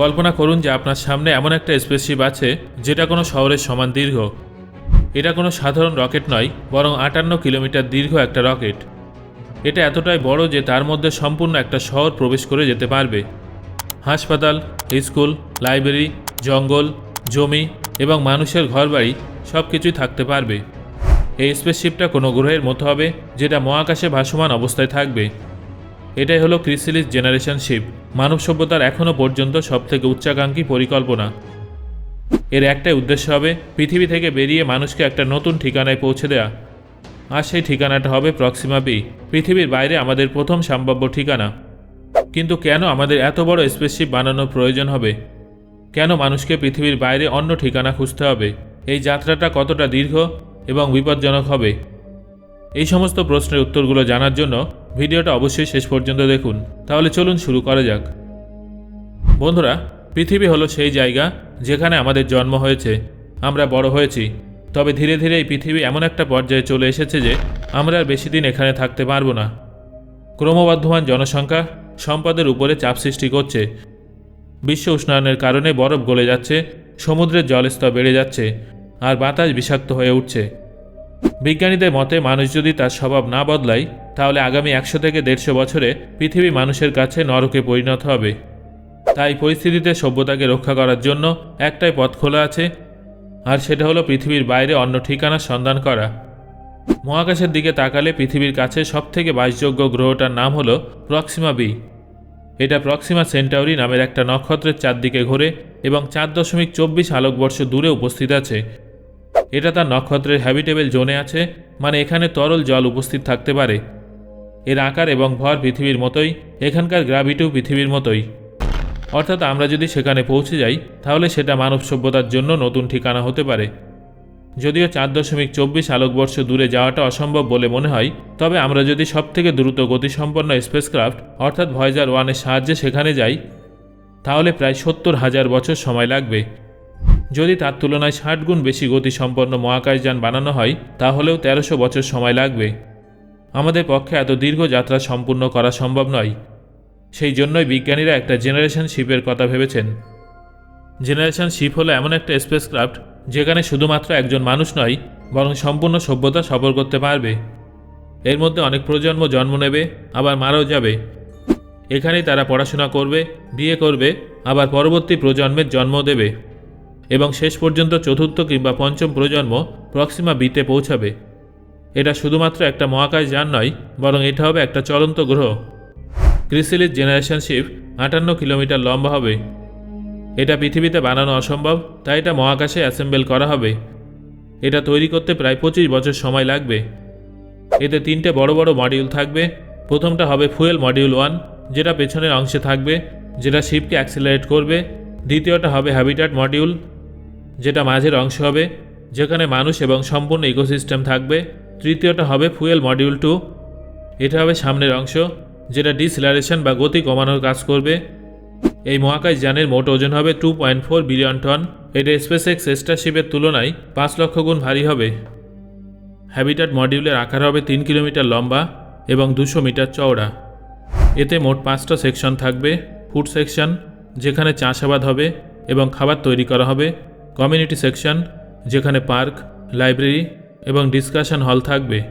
কল্পনা করুন যে আপনার সামনে এমন একটা স্পেসশিপ আছে, যেটা কোনো শহরের সমান দীর্ঘ। এটা কোনো সাধারণ রকেট নয়, বরং আটান্ন কিলোমিটার দীর্ঘ একটা রকেট। এটা এতটাই বড় যে তার মধ্যে সম্পূর্ণ একটা শহর প্রবেশ করে যেতে পারবে। হাসপাতাল, স্কুল, লাইব্রেরি, জঙ্গল, জমি এবং মানুষের ঘরবাড়ি সব কিছুই থাকতে পারবে। এই স্পেসশিপটা কোনো গ্রহের মতো হবে, যেটা মহাকাশে ভাসমান অবস্থায় থাকবে। এটাই হলো ক্রিসিলিস জেনারেশন শিপ। মানব সভ্যতার এখনও পর্যন্ত সবথেকে উচ্চাকাঙ্ক্ষী পরিকল্পনা। এর একটাই উদ্দেশ্য হবে পৃথিবী থেকে বেরিয়ে মানুষকে একটা নতুন ঠিকানায় পৌঁছে দেওয়া আর সেই ঠিকানাটা হবে প্রক্সিমা বি, পৃথিবীর বাইরে আমাদের প্রথম সম্ভাব্য ঠিকানা। কিন্তু কেন আমাদের এত বড় স্পেসশিপ বানানোর প্রয়োজন হবে? কেন মানুষকে পৃথিবীর বাইরে অন্য ঠিকানা খুঁজতে হবে? এই যাত্রাটা কতটা দীর্ঘ এবং বিপজ্জনক হবে? এই সমস্ত প্রশ্নের উত্তরগুলো জানার জন্য ভিডিওটা অবশ্যই শেষ পর্যন্ত দেখুন। তাহলে চলুন শুরু করা যাক। বন্ধুরা, পৃথিবী হলো সেই জায়গা যেখানে আমাদের জন্ম হয়েছে। আমরা বড় হয়েছি। তবে ধীরে ধীরে এই পৃথিবী এমন একটা পর্যায়ে চলে এসেছে যে আমরা আর বেশি দিন এখানে থাকতে পারব না। ক্রমবর্ধমান জনসংখ্যা সম্পদের উপরে চাপ সৃষ্টি করছে। বিশ্ব উষ্ণায়নের কারণে বরফ গলে যাচ্ছে, সমুদ্রের জলস্তর বেড়ে যাচ্ছে, আর বাতাস বিষাক্ত হয়ে উঠছে। বিজ্ঞানীদের মতে, মানুষ যদি তার স্বভাব না বদলায়, তাহলে আগামী একশো থেকে দেড়শো বছরে পৃথিবী মানুষের কাছে নরকে পরিণত হবে। তাই পরিস্থিতিতে সভ্যতাকে রক্ষা করার জন্য একটাই পথ খোলা আছে, আর সেটা হলো পৃথিবীর বাইরে অন্য ঠিকানার সন্ধান করা। মহাকাশের দিকে তাকালে পৃথিবীর কাছে সবথেকে বাসযোগ্য গ্রহটার নাম হলো প্রক্সিমা বি। এটা প্রক্সিমা সেন্টাউরি নামের একটা নক্ষত্রের চারদিকে ঘোরে এবং চার দশমিক চব্বিশ আলোকবর্ষ দূরে উপস্থিত আছে। এটা তার নক্ষত্রের হ্যাবিটেবল জোনে আছে মানে এখানে তরল জল উপস্থিত থাকতে পারে। এর আকার এবং ভর পৃথিবীর মতোই, এখানকার গ্রাভিটিও পৃথিবীর মতোই। অর্থাৎ আমরা যদি সেখানে পৌঁছে যাই, তাহলে সেটা মানব সভ্যতার জন্য নতুন ঠিকানা হতে পারে। যদিও চার দশমিক চব্বিশ আলোকবর্ষ দূরে যাওয়াটা অসম্ভব বলে মনে হয়, তবে আমরা যদি সবথেকে দ্রুত গতিসম্পন্ন স্পেসক্রাফট অর্থাৎ ভয়েজার ওয়ানের সাহায্যে সেখানে যাই, তাহলে প্রায় সত্তর হাজার বছর সময় লাগবে। যদি তার তুলনায় ষাট গুণ বেশি গতিসম্পন্ন মহাকাশযান বানানো হয়, তাহলেও তেরোশো বছর সময় লাগবে। আমাদের পক্ষে এত দীর্ঘ যাত্রা সম্পূর্ণ করা সম্ভব নয়। সেই জন্যই বিজ্ঞানীরা একটা জেনারেশন শিপের কথা ভেবেছেন। জেনারেশন শিপ হলো এমন একটা স্পেসক্রাফট যেখানে শুধুমাত্র একজন মানুষ নয়, বরং সম্পূর্ণ সভ্যতা সফর করতে পারবে। এর মধ্যে অনেক প্রজন্ম জন্ম নেবে, আবার মারাও যাবে। এখানেই তারা পড়াশোনা করবে, বিয়ে করবে, আবার পরবর্তী প্রজন্মের জন্ম দেবে। এবং শেষ পর্যন্ত চতুর্থ কিংবা পঞ্চম প্রজন্ম প্রক্সিমা বিতে পৌঁছাবে। এটা শুধুমাত্র একটা মহাকাশ যান নয়, বরং এটা হবে একটা চলন্ত গ্রহ। ক্রিসিলিস জেনারেশন শিপ আটান্ন কিলোমিটার লম্বা হবে। এটা পৃথিবীতে বানানো অসম্ভব, তাই এটা মহাকাশে অ্যাসেম্বল করা হবে। এটা তৈরি করতে প্রায় পঁচিশ বছর সময় লাগবে। এতে তিনটে বড় বড় মডিউল থাকবে। প্রথমটা হবে ফুয়েল মডিউল ওয়ান, যেটা পেছনের অংশে থাকবে, যেটা শিপকে অ্যাক্সিলারেট করবে। দ্বিতীয়টা হবে হ্যাবিটাট মডিউল যেটা মাঝের অংশ হবে, যেখানে মানুষ এবং সম্পূর্ণ ইকোসিস্টেম থাকবে। তৃতীয়টা হবে ফুয়েল মডিউল টু। এটা হবে সামনের অংশ, যেটা ডিসিলারেশন বা গতি কমানোর কাজ করবে। এই মহাকাশ যানের মোট ওজন হবে two point four billion ton. এটা স্পেসএক্স স্টারশিপের তুলনায় পাঁচ লক্ষ গুণ ভারী হবে। হ্যাবিটাট মডিউলের আকার হবে তিন কিলোমিটার লম্বা এবং দুশো মিটার চওড়া। এতে মোট পাঁচটা সেকশন থাকবে। ফুড সেকশন, যেখানে চাষাবাদ হবে এবং খাবার তৈরি করা হবে। কমিউনিটি সেকশন, যেখানে পার্ক, লাইব্রেরি এবং ডিসকাশন হল থাকবে।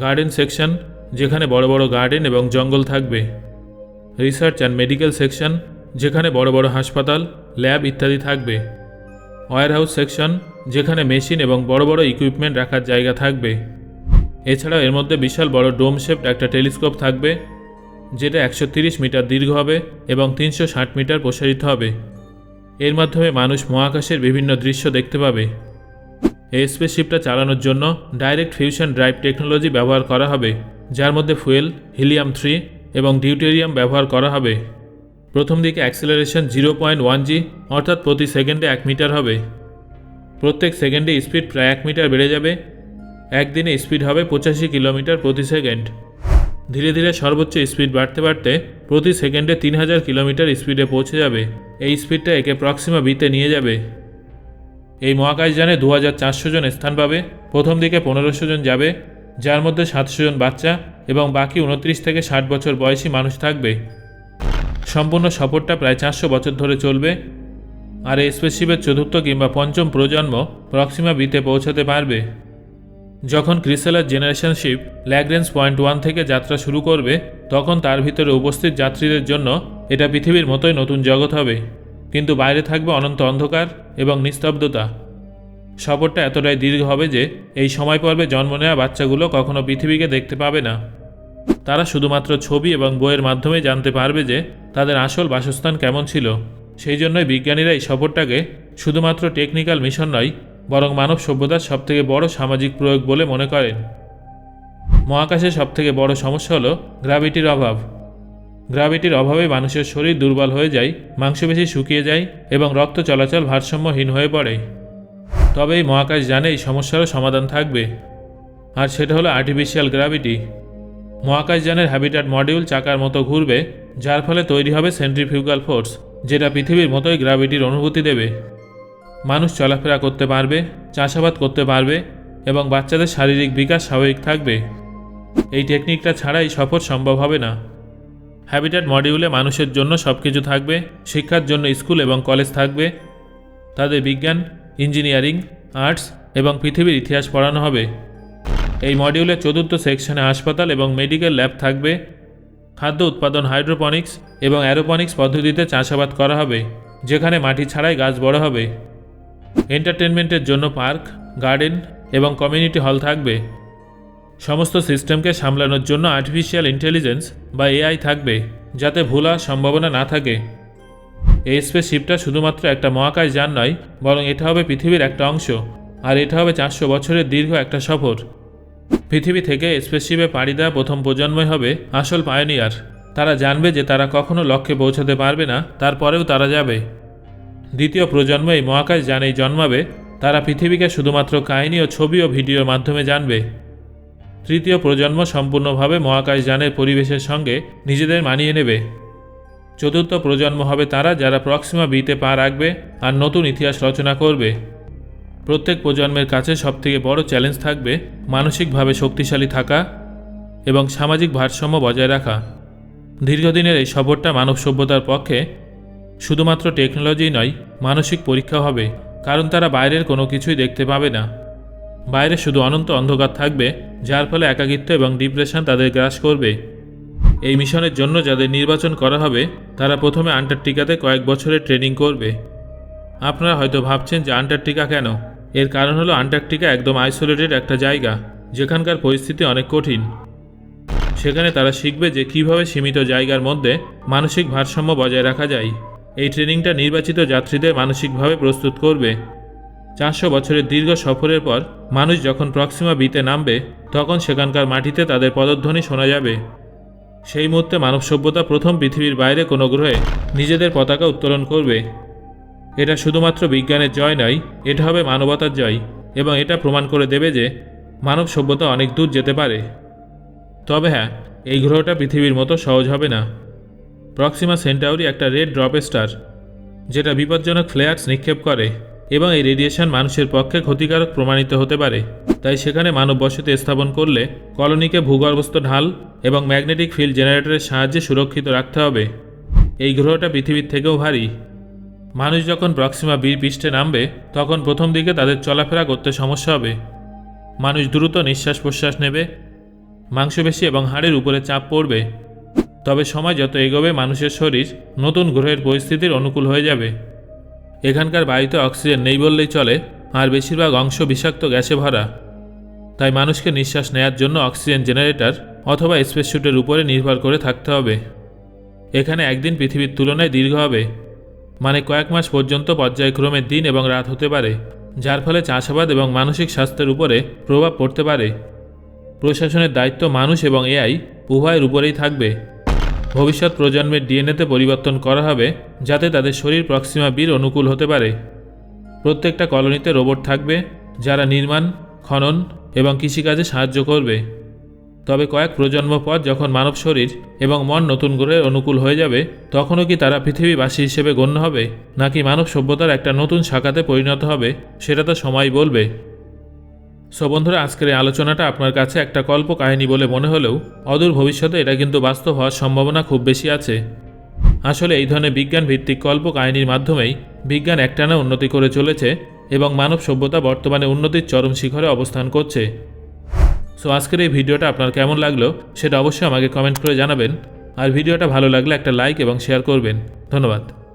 গার্ডেন সেকশন, যেখানে বড় বড় গার্ডেন এবং জঙ্গল থাকবে। রিসার্চ অ্যান্ড মেডিকেল সেকশন, যেখানে বড় বড় হাসপাতাল, ল্যাব ইত্যাদি থাকবে। ওয়ারহাউস সেকশন, যেখানে মেশিন এবং বড় বড় ইকুইপমেন্ট রাখার জায়গা থাকবে। এছাড়াও এর মধ্যে বিশাল বড় ডোম শেপড একটা টেলিস্কোপ থাকবে, যেটা একশো মিটার দীর্ঘ হবে এবং তিনশো ষাট মিটার প্রসারিত হবে। এর মাধ্যমে মানুষ মহাকাশের বিভিন্ন দৃশ্য দেখতে পাবে। এই স্পেসশিপটা চালানোর জন্য ডাইরেক্ট ফিউশন ড্রাইভ টেকনোলজি ব্যবহার করা হবে, যার মধ্যে ফুয়েল হিলিয়াম থ্রি এবং ডিউটেরিয়াম ব্যবহার করা হবে। প্রথম দিকে acceleration zero point one G অর্থাৎ প্রতি সেকেন্ডে এক মিটার হবে। প্রত্যেক সেকেন্ডে স্পিড প্রায় এক মিটার বেড়ে যাবে। একদিনে স্পিড হবে পঁচাশি কিলোমিটার প্রতি সেকেন্ড। ধীরে ধীরে সর্বোচ্চ স্পিড বাড়তে বাড়তে প্রতি সেকেন্ডে তিন হাজার কিলোমিটার স্পিডে পৌঁছে যাবে। এই স্পিডটা একে প্রক্সিমা বিতে নিয়ে যাবে। এই মহাকাশযানে দু হাজার চারশো জন স্থান পাবে, প্রথম দিকে পনেরোশো জন যাবে, যার মধ্যে সাতশো জন বাচ্চা এবং বাকি উনত্রিশ থেকে ষাট বছর বয়সী মানুষ থাকবে। সম্পূর্ণ সফরটা প্রায় চারশো বছর ধরে চলবে আর এই স্পেসশিপের চতুর্থ কিংবা পঞ্চম প্রজন্ম প্রক্সিমা বিতে পৌঁছাতে পারবে। যখন Chrysalis generation ship Lagrange point one থেকে যাত্রা শুরু করবে, তখন তার ভিতরে উপস্থিত যাত্রীদের জন্য এটা পৃথিবীর মতোই নতুন জগৎ হবে, কিন্তু বাইরে থাকবে অনন্ত অন্ধকার এবং নিস্তব্ধতা। সফরটা এতটাই দীর্ঘ হবে যে এই সময় পর্বে জন্ম নেওয়া বাচ্চাগুলো কখনো পৃথিবীকে দেখতে পাবে না। তারা শুধুমাত্র ছবি এবং বইয়ের মাধ্যমে জানতে পারবে যে তাদের আসল বাসস্থান কেমন ছিল। সেই জন্যই বিজ্ঞানীরা এই সফরটাকে শুধুমাত্র টেকনিক্যাল মিশন নয়, বরং মানব সভ্যতার সবথেকে বড় সামাজিক প্রয়োগ বলে মনে করেন। মহাকাশের সবথেকে বড় সমস্যা হলো গ্র্যাভিটির অভাব। গ্র্যাভিটির অভাবে মানুষের শরীর দুর্বল হয়ে যায়, মাংসপেশি শুকিয়ে যায় এবং রক্ত চলাচল ভারসাম্যহীন হয়ে পড়ে। তবে এই মহাকাশ জানে এই সমস্যারও সমাধান থাকবে। আর সেটা হলো আর্টিফিশিয়াল গ্র্যাভিটি মহাকাশযানের হ্যাবিটাট মডিউল চাকার মতো ঘুরবে, যার ফলে তৈরি হবে সেন্ট্রিফিউগাল ফোর্স যেটা পৃথিবীর মতোই গ্রাভিটির অনুভূতি দেবে। মানুষ চলাফেরা করতে পারবে, চাষাবাদ করতে পারবে এবং বাচ্চাদের শারীরিক বিকাশ স্বাভাবিক থাকবে। এই টেকনিকটা ছাড়াই সফর সম্ভব হবে না। হ্যাবিটাট মডিউলে মানুষের জন্য সব কিছু থাকবে, শিক্ষার জন্য স্কুল এবং কলেজ থাকবে। তাদের বিজ্ঞান, ইঞ্জিনিয়ারিং, আর্টস এবং পৃথিবীর ইতিহাস পড়ানো হবে। এই মডিউলের চতুর্থ সেকশনে হাসপাতাল এবং মেডিকেল ল্যাব থাকবে। খাদ্য উৎপাদন হাইড্রোপনিক্স এবং অ্যারোপনিক্স পদ্ধতিতে চাষাবাদ করা হবে, যেখানে মাটি ছাড়াই গাছ বড় হবে। এন্টারটেনমেন্টের জন্য পার্ক, গার্ডেন এবং কমিউনিটি হল থাকবে। সমস্ত সিস্টেমকে সামলানোর জন্য আর্টিফিশিয়াল ইন্টেলিজেন্স বা এআই থাকবে, যাতে ভুল হওয়ার সম্ভাবনা না থাকে। এই স্পেসশিপটা শুধুমাত্র একটা মহাকাশ যান নয়, বরং এটা হবে পৃথিবীর একটা অংশ, আর এটা হবে চারশো বছরের দীর্ঘ একটা সফর। পৃথিবী থেকে স্পেসশিপে পাড়ি দেওয়া প্রথম প্রজন্মই হবে আসল পায়োনিয়ার তারা জানবে যে তারা কখনো লক্ষ্যে পৌঁছাতে পারবে না, তারপরেও তারা যাবে। দ্বিতীয় প্রজন্ম এই মহাকাশ যানেই জন্মাবে, তারা পৃথিবীকে শুধুমাত্র কাহিনী ও ছবি ও ভিডিওর মাধ্যমে জানবে। তৃতীয় প্রজন্ম সম্পূর্ণভাবে মহাকাশ যানের পরিবেশের সঙ্গে নিজেদের মানিয়ে নেবে। চতুর্থ প্রজন্ম হবে তারা যারা প্রক্সিমা বিতে পা রাখবে আর নতুন ইতিহাস রচনা করবে। প্রত্যেক প্রজন্মের কাছে সবথেকে বড় চ্যালেঞ্জ থাকবে মানসিকভাবে শক্তিশালী থাকা এবং সামাজিক ভারসাম্য বজায় রাখা। দীর্ঘদিনের এই সফরটা মানব সভ্যতার পক্ষে শুধুমাত্র টেকনোলজি নয়, মানসিক পরীক্ষা হবে, কারণ তারা বাইরের কোনো কিছুই দেখতে পাবে না। বাইরে শুধু অনন্ত অন্ধকার থাকবে, যার ফলে একাকিত্ব এবং ডিপ্রেশন তাদের গ্রাস করবে। এই মিশনের জন্য যাদের নির্বাচন করা হবে, তারা প্রথমে আন্টার্কটিকাতে কয়েক বছরের ট্রেনিং করবে। আপনারা হয়তো ভাবছেন যে আন্টার্কটিকা কেন? এর কারণ হলো আন্টার্কটিকা একদম আইসোলেটেড একটা জায়গা, যেখানকার পরিস্থিতি অনেক কঠিন। সেখানে তারা শিখবে যে কীভাবে সীমিত জায়গার মধ্যে মানসিক ভারসাম্য বজায় রাখা যায়। এই ট্রেনিংটা নির্বাচিত যাত্রীদের মানসিকভাবে প্রস্তুত করবে। চারশো বছরের দীর্ঘ সফরের পর মানুষ যখন প্রক্সিমা বিতে নামবে, তখন সেখানকার মাটিতে তাদের পদধ্বনি শোনা যাবে। সেই মুহূর্তে মানব সভ্যতা প্রথম পৃথিবীর বাইরে কোনো গ্রহে নিজেদের পতাকা উত্তোলন করবে। এটা শুধুমাত্র বিজ্ঞানের জয় নয়, এটা হবে মানবতার জয়, এবং এটা প্রমাণ করে দেবে যে মানব সভ্যতা অনেক দূর যেতে পারে। তবে হ্যাঁ এই গ্রহটা পৃথিবীর মতো সহজ হবে না। প্রক্সিমা সেন্টাউরি একটা রেড ড্রপ স্টার, যেটা বিপজ্জনক ফ্লেয়ার্স নিক্ষেপ করে। এবং এই রেডিয়েশন মানুষের পক্ষে ক্ষতিকারক প্রমাণিত হতে পারে। তাই সেখানে মানব বসতি স্থাপন করলে কলোনিকে ভূগর্ভস্থ ঢাল এবং ম্যাগনেটিক ফিল্ড জেনারেটরের সাহায্যে সুরক্ষিত রাখতে হবে। এই গ্রহটা পৃথিবীর থেকেও ভারী। মানুষ যখন প্রক্সিমা বীর পৃষ্ঠে নামবে, তখন প্রথম দিকে তাদের চলাফেরা করতে সমস্যা হবে। মানুষ দ্রুত নিঃশ্বাস প্রশ্বাস নেবে, মাংসপেশি এবং হাড়ের উপরে চাপ পড়বে। তবে সময় যত এগোবে, মানুষের শরীর নতুন গ্রহের পরিস্থিতির অনুকূল হয়ে যাবে। এখানকার বায়ুতে অক্সিজেন নেই বললেই চলে, আর বেশিরভাগ অংশ বিষাক্ত গ্যাসে ভরা। তাই মানুষকে নিঃশ্বাস নেয়ার জন্য অক্সিজেন জেনারেটর অথবা স্পেসস্যুটের উপরে নির্ভর করে থাকতে হবে। এখানে একদিন পৃথিবীর তুলনায় দীর্ঘ হবে মানে কয়েক মাস পর্যন্ত পর্যায়ক্রমে দিন এবং রাত হতে পারে, যার ফলে চাষাবাদ এবং মানসিক স্বাস্থ্যের উপরে প্রভাব পড়তে পারে। প্রশাসনের দায়িত্ব মানুষ এবং এআই উভয়ের উপরেই থাকবে। ভবিষ্যৎ প্রজন্মের ডিএনএতে পরিবর্তন করা হবে যাতে তাদের শরীর প্রক্সিমা বীর অনুকূল হতে পারে। প্রত্যেকটা কলোনিতে রোবট থাকবে, যারা নির্মাণ, খনন এবং কৃষিকাজে সাহায্য করবে। তবে কয়েক প্রজন্ম পর যখন মানব শরীর এবং মন নতুন গ্রহের অনুকূল হয়ে যাবে, তখনও কি তারা পৃথিবীবাসী হিসেবে গণ্য হবে? নাকি মানব সভ্যতার একটা নতুন শাখাতে পরিণত হবে, সেটা তো সময় বলবে। সো বন্ধুরা, আজকের এই আলোচনাটা আপনার কাছে একটা কল্প কাহিনী বলে মনে হলেও অদূর ভবিষ্যতে এটা কিন্তু বাস্তব হওয়ার সম্ভাবনা খুব বেশি আছে। আসলে এই ধরনের বিজ্ঞান ভিত্তিক কল্প কাহিনীর মাধ্যমেই বিজ্ঞান একটানা উন্নতি করে চলেছে এবং মানব সভ্যতা বর্তমানে উন্নতির চরম শিখরে অবস্থান করছে। সো আজকের এই ভিডিওটা আপনার কেমন লাগল সেটা অবশ্যই আমাকে কমেন্ট করে জানাবেন। আর ভিডিওটা ভালো লাগলে একটা লাইক এবং শেয়ার করবেন। ধন্যবাদ।